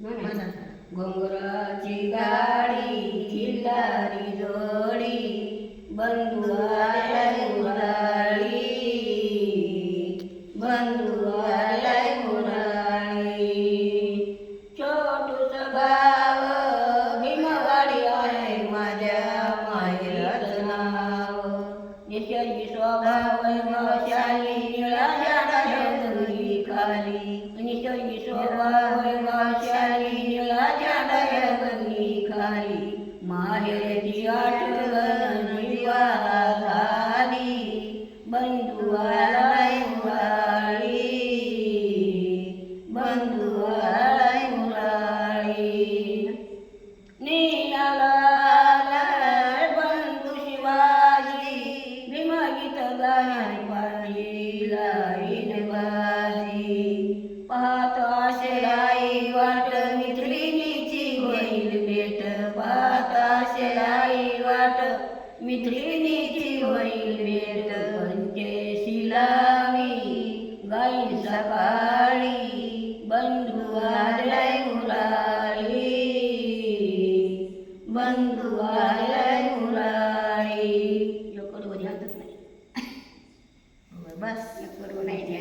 घोंगराची गाडी खिल्लारी जोडी बंधुआलाय मुराळी बंधुआलाय मुराळी. छोटूस गाव भीमवाडी आहे माझ्या माहेराचं नाव. निसर्गी स्वभाव मशाली निळा झाडा खाली. माहेरची आठवण जीवा झाली बंधू मुराळी मुराळी निघाला बंधू शिवाजी भीमगीत गाण्याने पाळली लाईन बाजी पाहत आशेलाई वाट मित्रिणीची होईल भेट पा आशेलाई वाट मित्रिणीची होईल भेट पंचशिला मी गाई सकाळी बंधू आलाय मुराळी बंधू आलाय मुराळी लोक हातच नाही. बस. नाही